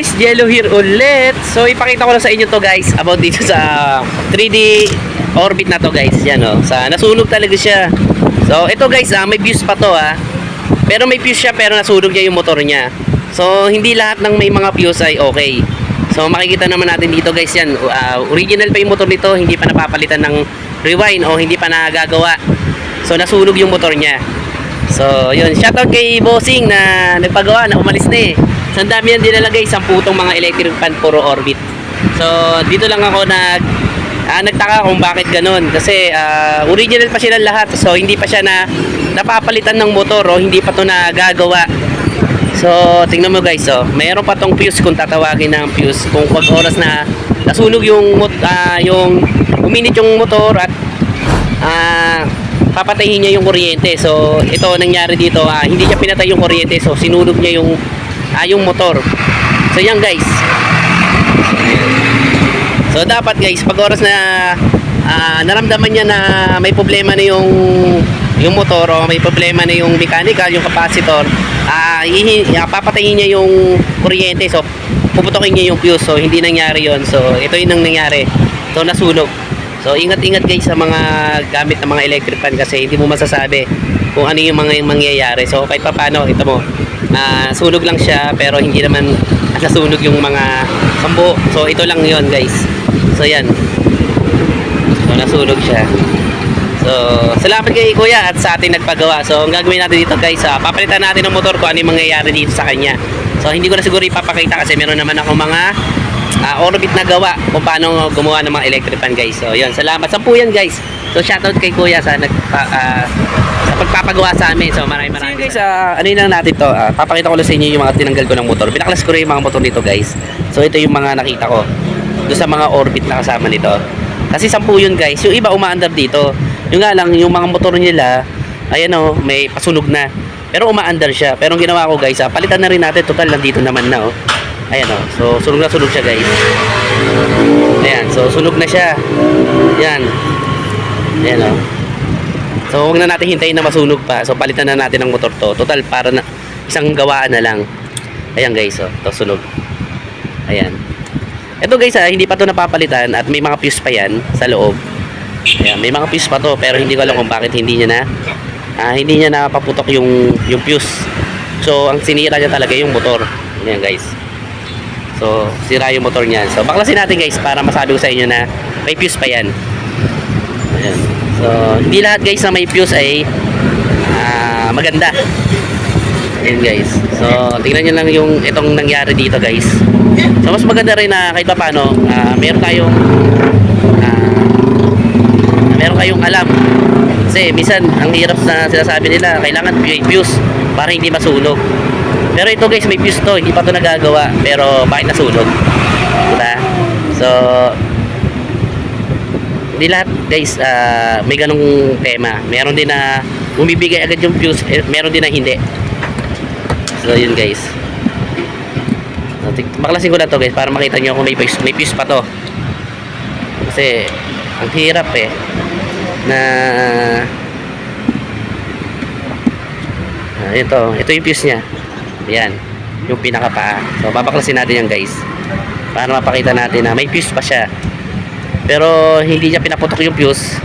guys, Yellow here ulit. So ipakita ko lang sa inyo to guys about dito sa 3D orbit na to guys. Yan oh. Sa nasunog talaga siya. So ito guys, ah, may fuse pa to ah. Pero may fuse siya pero nasunog niya yung motor niya. So hindi lahat ng may mga fuse ay okay. So makikita naman natin dito guys yan. Ah, original pa yung motor nito, hindi pa napapalitan ng rewind o hindi pa nagagawa. So nasunog yung motor niya. So, yun. Shoutout kay Bossing na nagpagawa na umalis na eh. So, ang dami yan dinalagay. Isang putong mga electric fan puro orbit. So, dito lang ako nag ah, nagtaka kung bakit ganun. Kasi ah, original pa sila lahat. So, hindi pa siya na napapalitan ng motor o hindi pa to nagagawa. So, tingnan mo guys, oh. Mayroon pa tong fuse kung tatawagin ng fuse. Kung pag oras na nasunog yung ah, yung uminit yung motor at ah papatayin niya yung kuryente. So, ito nangyari dito, ah, hindi niya pinatay yung kuryente. So, sinunog niya yung ah, yung motor. So, yan guys. So, dapat guys, pag oras na ah, naramdaman niya na may problema na yung yung motor o may problema na yung mechanical, yung capacitor, ah, papatayin niya yung kuryente. So, puputokin niya yung fuse. So, hindi nangyari yon So, ito yung nang nangyari. So, nasunog. So, ingat-ingat guys sa mga gamit ng mga electric fan kasi hindi mo masasabi kung ano yung mga mangyayari. So, kahit pa paano, ito mo, ah sunog lang siya pero hindi naman nasunog yung mga sambo. So, ito lang yon guys. So, yan. So, nasunog siya. So, salamat kay Kuya at sa ating nagpagawa. So, ang gagawin natin dito guys, ah, papalitan natin ng motor kung ano yung mangyayari dito sa kanya. So, hindi ko na siguro ipapakita kasi meron naman ako mga ah, orbit na gawa kung paano gumawa ng mga electric fan guys. So, yun. Salamat. Sampu yan guys. So, shoutout kay Kuya sa nagpa, sa pagpapagawa sa amin. So, maraming maraming. So, guys, ah, ano yun lang natin to. Ah, papakita ko lang sa inyo yung mga tinanggal ko ng motor. Binaklas ko rin yung mga motor dito guys. So, ito yung mga nakita ko. Doon sa mga orbit na kasama nito. Kasi sampu yun guys. Yung iba umaandar dito. Yung nga lang, yung mga motor nila, ayan o, may pasunog na. Pero umaandar siya. Pero ang ginawa ko guys, ah, palitan na rin natin. Total, nandito naman na oh. Ayan o. So, sunog na sunog siya guys. Ayan. So, sunog na siya. Ayan. Ayan o. So, huwag na natin hintayin na masunog pa. So, palitan na natin ang motor to. Total, para na isang gawaan na lang. Ayan guys, oh. Ito, sunog. Ayan. Ito guys, ah, hindi pa to napapalitan at may mga fuse pa yan sa loob. Ayan, may mga fuse pa to pero hindi ko alam kung bakit hindi niya na ah, hindi niya napaputok yung yung fuse. So, ang sinira niya talaga yung motor. Ayan guys. So, sira yung motor niyan. So, baklasin natin guys para masabi ko sa inyo na may fuse pa yan. Ayan. So, hindi lahat guys na may fuse ay ah, maganda. Ayan guys. So, tingnan nyo lang yung itong nangyari dito guys. So, mas maganda rin na kahit pa paano, ah, meron tayong ah, meron kayong alam. Kasi minsan, ang hirap na sinasabi nila, kailangan may fuse para hindi masunog. Pero ito guys, may fuse to, hindi pa to nagagawa. Pero bakit nasunog? Diba? So, hindi lahat guys ah, may ganong tema. Meron din na bumibigay agad yung fuse, eh, meron din na hindi. So, yun guys. So, Baklasin ko na to guys para makita nyo kung may fuse, may fuse pa to. Kasi, ang hirap eh na Ah, ito, ito yung fuse niya. Yan, yung pinakapaa. So, babaklasin natin yan guys. Para mapakita natin na may fuse pa siya. Pero, hindi niya pinaputok yung fuse.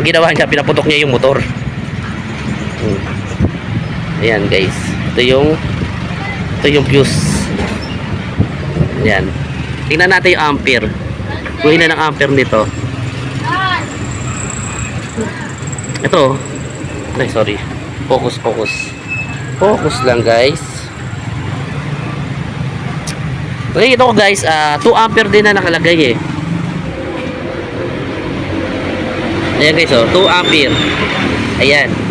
Ginawa niya, pinaputok niya yung motor. Hmm. Ayan guys. Ito yung ito yung fuse. Ayan. Tingnan natin yung ampere. Kung ilan ang ampere nito. Ito. Ay, sorry. Focus, focus. Focus lang, guys. Ito ko guys, ah 2 ampere din na nakalagay eh. Ayan guys, oh, 2 ampere. Ayan.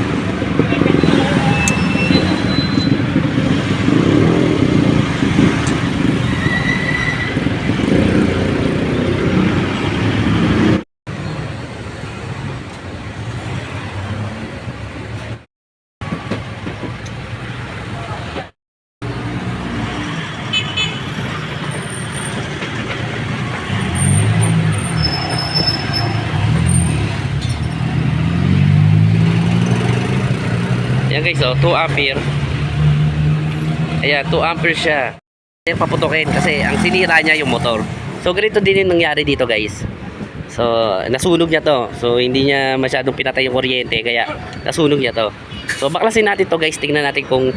Ayan guys, oh, 2 ampere. Ayan, 2 ampere siya. Kaya paputukin kasi ang sinira niya yung motor. So ganito din yung nangyari dito guys. So nasunog niya to. So hindi niya masyadong pinatay yung kuryente kaya nasunog niya to. So baklasin natin to guys. Tingnan natin kung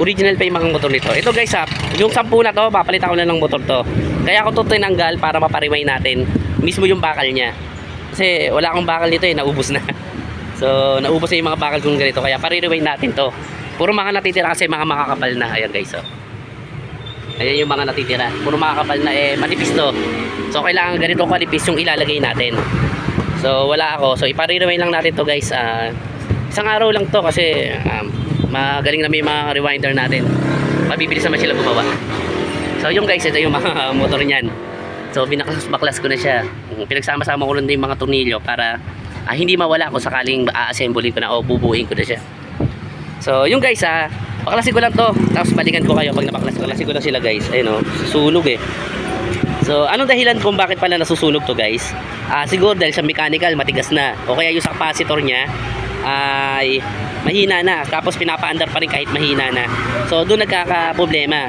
original pa yung mga motor nito. Ito guys ha, yung sampu na to, papalitan ko na ng motor to. Kaya ako to tinanggal para mapariway natin mismo yung bakal niya. Kasi wala akong bakal dito eh, naubos na. So naubos na yung mga bakal kong ganito kaya paririway natin to. Puro mga natitira kasi mga makakapal na. Ayan guys oh. Ayan yung mga natitira. Puro makakapal na eh, manipis to. So, kailangan ganito kalipis yung ilalagay natin. So, wala ako. So, ipaririwind lang natin to guys. Ah, isang araw lang to kasi um, magaling na may mga rewinder natin. Mabibilis naman sila gumawa. So, yung guys, ito yung mga motor niyan. So, binaklas-baklas ko na siya. Pinagsama-sama ko lang din mga tornilyo para ah, hindi mawala kung sakaling a-assembly ko na o bubuuin ko na siya. So, yung guys ah, baklasin ko lang to. Tapos balikan ko kayo pag napaklas. Baklasin ko lang sila guys. Ayun oh, susunog eh. So, anong dahilan kung bakit pala nasusunog to guys? Ah, siguro dahil sa mechanical, matigas na. O kaya yung capacitor niya ay mahina na. Tapos pinapaandar pa rin kahit mahina na. So, doon nagkaka-problema.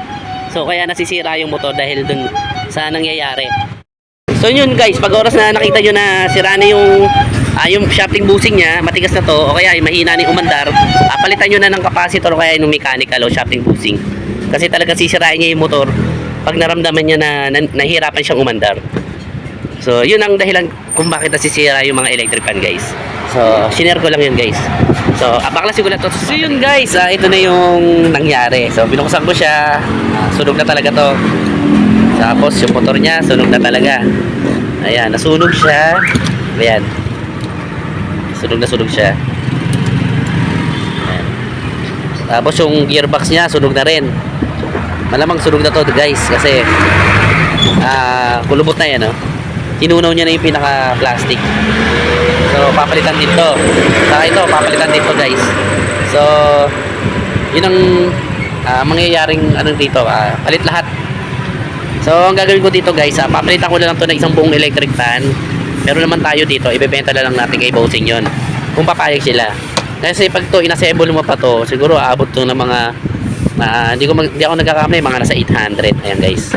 So, kaya nasisira yung motor dahil doon sa nangyayari. So yun guys, pag oras na nakita nyo na sira na yung ah, yung shafting bushing niya, matigas na to, o kaya ay mahina na yung umandar, ah, palitan nyo na ng capacitor o kaya yung mechanical o shafting bushing. Kasi talaga sisirain niya yung motor pag naramdaman niya na, na nahihirapan siyang umandar. So yun ang dahilan kung bakit nasisira yung mga electric fan guys. So sinare ko lang yun guys. So ah, baklasin ko lang to. So yun guys, ah, ito na yung nangyari. So binuksan ko siya, ah, sunog na talaga to. Tapos yung motor niya, sunog na talaga. Ayan, nasunog siya. Ayan. Sunog na sunog siya. Ayan. Tapos yung gearbox niya, sunog na rin. Malamang sunog na to guys kasi ah kulubot na yan oh. Tinunaw niya na yung pinaka-plastic. So, papalitan din to. Saka ito, papalitan din to guys. So, yun ang ah, mangyayaring ano dito, ah, palit lahat. So, ang gagawin ko dito guys, ah, papalitan ko na lang to ng isang buong electric fan. Meron naman tayo dito, ibebenta na lang natin kay Bossing yon Kung papayag sila. Kasi pag to inassemble mo pa to, siguro aabot to ng mga ah, hindi ko mag, hindi ako nagkakamali, mga nasa 800. Ayan guys.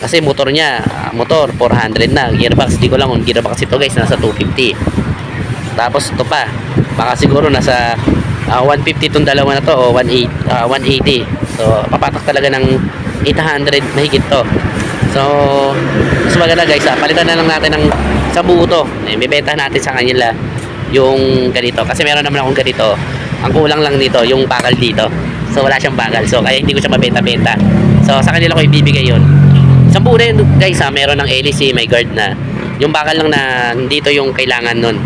Kasi motor niya, ah, motor 400 na, gearbox di ko lang kung gearbox ito guys, nasa 250. Tapos ito pa, baka siguro nasa ah, 150 itong dalawa na to o 18, ah, 180. So, papatak talaga ng 800 mahigit to. So, mas maganda guys, ah, palitan na lang natin ng sa buo to. Eh, bibenta natin sa kanila yung ganito. Kasi meron naman akong ganito. Ang kulang lang dito, yung bakal dito. So, wala siyang bakal. So, kaya hindi ko siya mabenta-benta. So, sa kanila ko ibibigay yun. Sa buo yun, guys, ha, meron ng LEC, may guard na. Yung bakal lang na dito yung kailangan nun.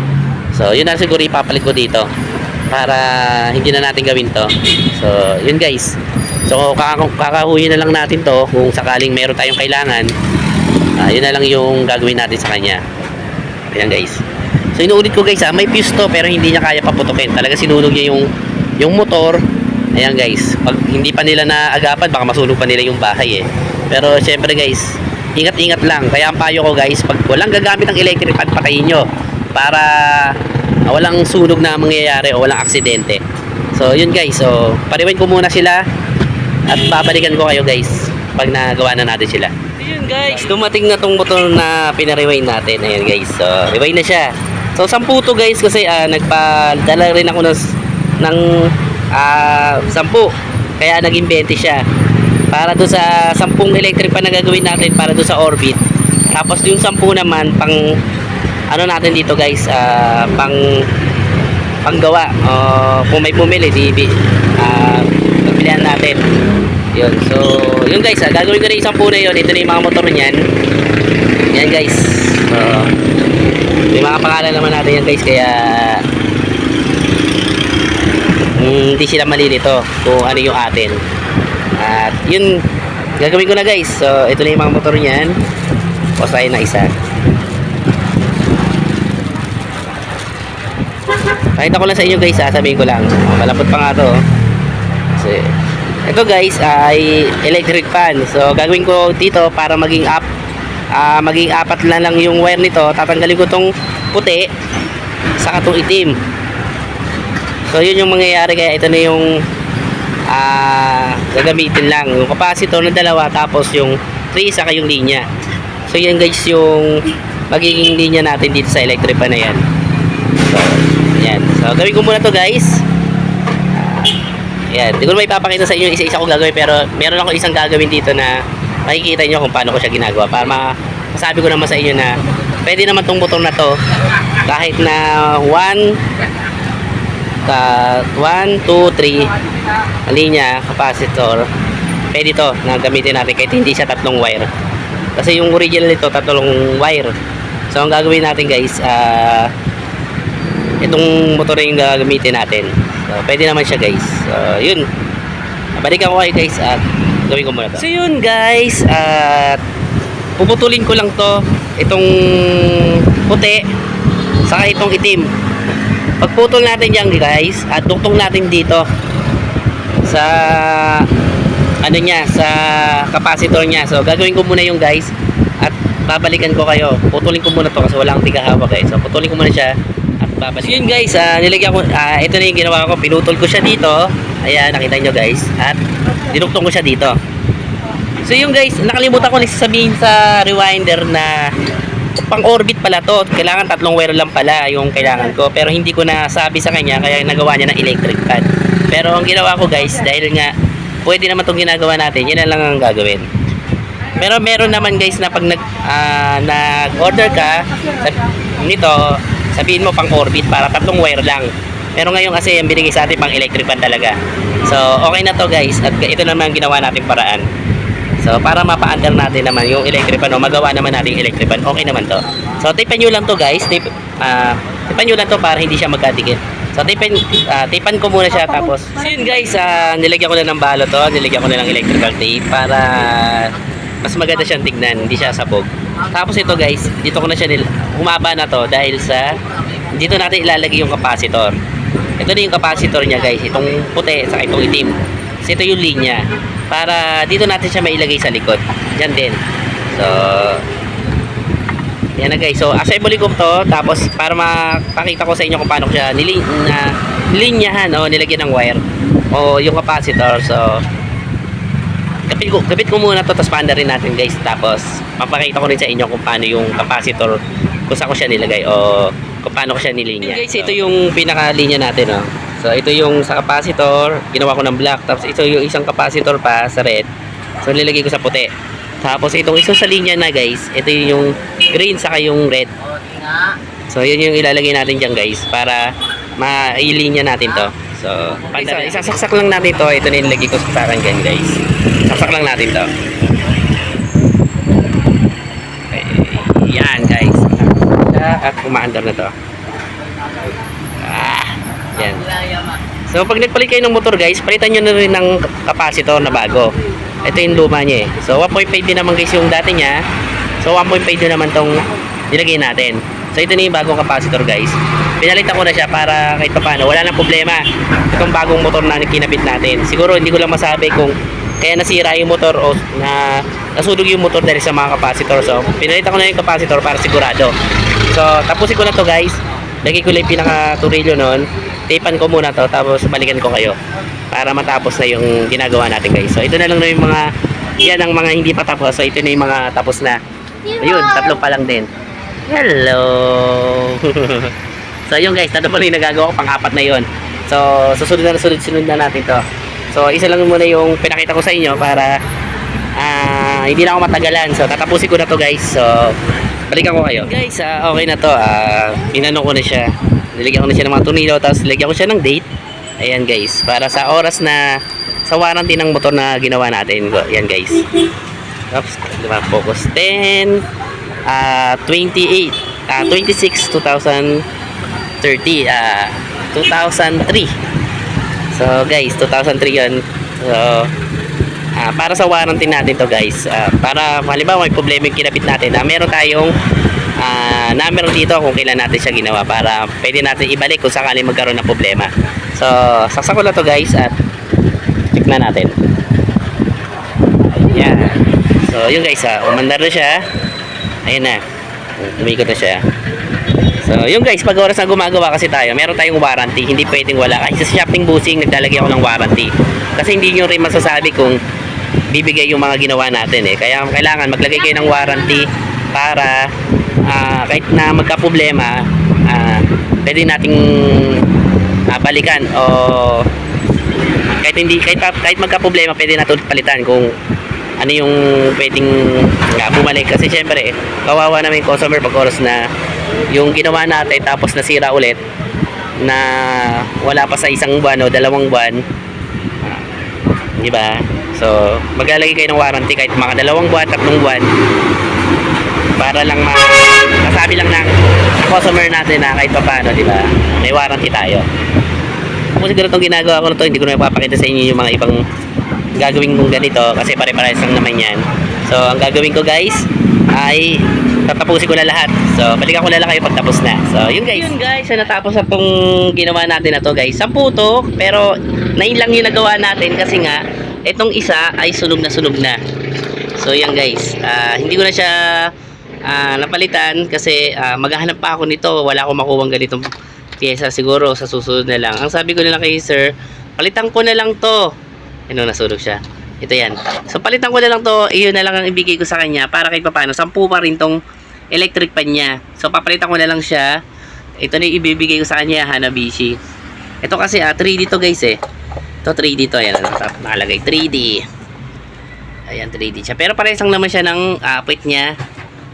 So, yun na siguro ipapalit ko dito para hindi na natin gawin to. So, yun guys. So, kaka- kakahuyin na lang natin to kung sakaling meron tayong kailangan. Ah, yun na lang yung gagawin natin sa kanya. Ayan guys. So, inuulit ko guys ha, may fuse to pero hindi niya kaya paputukin. Talaga sinunog niya yung, yung motor. Ayan guys. Pag hindi pa nila naagapan, baka masunog pa nila yung bahay eh. Pero syempre guys, ingat-ingat lang. Kaya ang payo ko guys, pag walang gagamit ng electric fan, patayin nyo. Para ah, walang sunog na mangyayari o walang aksidente. So yun guys, so pariwan ko muna sila at babalikan ko kayo guys pag nagawa na natin sila. Yun guys, dumating na tong motor na pinariwind natin. Ayan guys, so rewind na siya. So 10 to guys kasi ah, nagpadala rin ako ng, ng ah, 10. Kaya naging 20 siya para do sa 10 electric pa na gagawin natin para do sa orbit tapos yung 10 naman pang ano natin dito guys ah, pang panggawa uh, kung may pumili di uh, pagpilihan natin yun so yun guys ah, gagawin ko na yung 10 na yun ito na yung mga motor niyan yan guys so, may mga pangalan naman natin yan guys kaya mm, hindi sila malilito kung ano yung atin at yun, gagawin ko na guys. So, ito na yung mga motor niyan. Posahin na isa. Pakita ko lang sa inyo guys, ha? sabihin ko lang. Malapot pa nga to. oh. Kasi, ito guys ay electric fan. So, gagawin ko dito para maging up ah maging apat na lang yung wire nito. Tatanggalin ko tong puti saka tong itim. So, yun yung mangyayari kaya ito na yung ah gagamitin lang yung capacitor na dalawa tapos yung 3 saka yung linya. So yan guys yung magiging linya natin dito sa electric pan na yan. So, yan. So gawin ko muna to guys. Yan, hindi ko may papakita sa inyo isa-isa ko gagawin pero meron ako isang gagawin dito na makikita nyo kung paano ko siya ginagawa para ma masabi ko naman sa inyo na pwede naman tong motor na to kahit na 1 ka 1, 2, 3 linya, capacitor pwede to na gamitin natin kahit hindi siya tatlong wire. Kasi yung original nito tatlong wire. So ang gagawin natin guys ah itong motor na yung gagamitin natin so pwede naman siya guys. So yun. Balikan ko kayo guys at gawin ko muna to. So yun guys at puputulin ko lang to itong puti saka itong itim. Pagputol natin yan guys at duktong natin dito sa ano niya sa capacitor niya. So gagawin ko muna yung guys at babalikan ko kayo. Putulin ko muna to kasi wala akong tigahawak guys. So putulin ko muna siya so yun guys ah, nilagyan ko ah, ito na yung ginawa ko pinutol ko siya dito ayan nakita nyo guys at dinuktong ko siya dito So yung guys, nakalimutan ko nagsasabihin sa rewinder na pang orbit pala to. Kailangan tatlong wire lang pala yung kailangan ko. Pero hindi ko nasabi sa kanya kaya nagawa niya ng electric fan. Pero ang ginawa ko guys, dahil nga pwede naman itong ginagawa natin, yun na lang ang gagawin. Pero meron naman guys na pag nag, ah, nag-order ka nito, sabihin mo pang orbit para tatlong wire lang. Pero ngayon kasi ang binigay sa atin pang electric fan talaga. So okay na to guys at ito naman ang ginawa natin paraan. So, para mapa-under natin naman yung electric pan, no, magawa naman natin yung electric pan, okay naman to. So, tipan nyo lang to guys. Tip, ah, tipan nyo lang to para hindi siya magkadikit. So, tipan, ah, tipan ko muna siya tapos. So, yun guys, ah, nilagyan ko na ng balo to. Nilagyan ko na ng electrical tape para mas maganda siyang tignan, hindi siya sabog. Tapos ito guys, dito ko na siya nil- humaba na to dahil sa dito natin ilalagay yung capacitor. Ito na yung capacitor niya guys, itong puti sa itong itim. So, ito yung linya. Para dito natin siya mailagay sa likod. Diyan din. So, yan na guys. So, assemble ko to. Tapos, para makakita ko sa inyo kung paano siya nilin, na, nilinyahan o nilagyan ng wire. O yung capacitor. So, kapit ko, kapit ko muna to tapos paanda rin natin guys. Tapos, mapakita ko rin sa inyo kung paano yung capacitor kung saan ko siya nilagay o kung paano ko siya nilinya. guys, ito yung pinakalinya natin. Oh. So, ito yung sa capacitor, ginawa ko ng black. Tapos, ito yung isang capacitor pa sa red. So, nilagay ko sa puti. Tapos, itong isa sa linya na guys, ito yung green saka yung red. So, yun yung ilalagay natin dyan guys para mailinya natin to. So, isa, isasaksak lang natin to. Ito na nilagay ko sa dyan guys. Saksak lang natin to. Okay. Yan guys. At umaandar na to. Ah, yan. So pag nagpalit kayo ng motor guys, palitan nyo na rin ng capacitor na bago. Ito yung luma niya eh. So 1.5 din naman guys yung dati niya. So 1.5 din naman tong nilagay natin. So ito na yung bagong capacitor guys. Pinalitan ko na siya para kahit pa paano, wala nang problema. Itong bagong motor na kinabit natin. Siguro hindi ko lang masabi kung kaya nasira yung motor o na nasunog yung motor dahil sa mga capacitor. So pinalitan ko na yung capacitor para sigurado. So tapusin ko na to guys. Lagay ko lang yung pinaka-turilyo nun. Tapan ko muna to tapos balikan ko kayo para matapos na yung ginagawa natin guys. So ito na lang na yung mga yan ang mga hindi pa tapos. So ito na yung mga tapos na. Ayun, tatlo pa lang din. Hello. so yun guys, tatlo pa yung nagagawa ko pang-apat na yun. So susunod na sunod sunod na natin to. So isa lang muna yung pinakita ko sa inyo para ah hindi na ako matagalan. So tatapusin ko na to guys. So balikan ko kayo. Guys, ah, okay na to. Ah, inano ko na siya. Nilagyan ko na siya ng mga tornilyo tapos nilagyan ko siya ng date. Ayan guys, para sa oras na sa warranty ng motor na ginawa natin. Ayan guys. Oops, diba? Focus 10 ah 28 ah 26 2030 ah 2003 so guys 2003 yun. So ah, para sa warranty natin to guys ah, para halimbawa may problema yung kinabit natin na meron tayong ah, number dito kung kailan natin siya ginawa para pwede natin ibalik kung sakali magkaroon ng problema. So saksak ko na to guys at check na natin. Ayan. So yun guys ah, umandar na siya. Ayun na. Umikot na siya So, yung guys, pag oras na gumagawa kasi tayo, meron tayong warranty, hindi pwedeng wala. Kasi sa shafting bushing, naglalagay ako ng warranty. Kasi hindi nyo rin masasabi kung bibigay yung mga ginawa natin eh. Kaya kailangan maglagay kayo ng warranty para ah, kahit na magka-problema, ah, pwede nating ah, balikan o kahit hindi kahit kahit magka-problema pwede natin palitan kung ano yung pwedeng nga bumalik kasi syempre kawawa naman yung customer pag oras na yung ginawa natin tapos nasira ulit na wala pa sa isang buwan o dalawang buwan. Di ba so maglalagay kayo ng warranty kahit mga dalawang buwan tatlong buwan para lang ma masabi lang ng customer natin na kahit pa paano di ba may warranty tayo. Kung siguro itong ginagawa ko na to hindi ko na mapapakita sa inyo yung mga ibang gagawin kong ganito kasi pare-parehas lang naman yan. So ang gagawin ko guys ay tatapusin ko na lahat. So balikan ko na lang kayo pag tapos na. So yun guys. Yun guys. So natapos na tong ginawa natin na to guys. Sampu to pero nine lang yung nagawa natin kasi nga itong isa ay sunog na sunog na. So yan guys. Ah, hindi ko na siya ah, napalitan kasi ah, maghahanap pa ako nito. Wala akong makuwang ganitong pyesa siguro sa susunod na lang. Ang sabi ko na lang kay sir palitan ko na lang to. Ano nasunog siya. Ito yan. So palitan ko na lang to. Iyon na lang ang ibigay ko sa kanya para kahit paano sampu pa rin tong electric pan niya so papalitan ko na lang siya ito na ibibigay ko sa kanya Hanabishi ito kasi ah 3D to guys eh ito 3D to ayan nakatap- nakalagay 3D ayan 3D siya pero parehas lang naman siya ng ah, puwit niya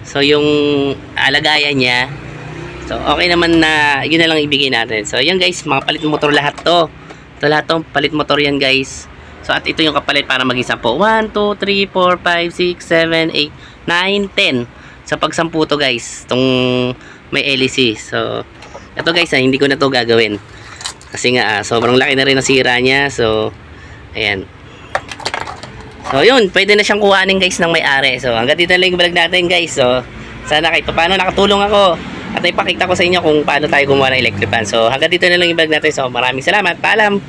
so yung alagayan niya So, okay naman na yun na lang ibigay natin. So, yan guys, mga palit motor lahat to. Ito lahat to, palit motor yan guys. So, at ito yung kapalit para maging 10. 1, 2, 3, 4, 5, 6, 7, 8, 9, 10. Sa pag 10 to guys, itong may LEC. So, ito guys, ah, hindi ko na to gagawin. Kasi nga, ah, sobrang laki na rin ang sira niya. So, ayan. So, yun, pwede na siyang kuhanin guys ng may-ari. So, hanggang dito lang yung natin guys. So, sana kahit paano nakatulong ako. At ipakita ko sa inyo kung paano tayo gumawa ng electric fan. So, hanggang dito na lang yung natin. So, maraming salamat. Paalam!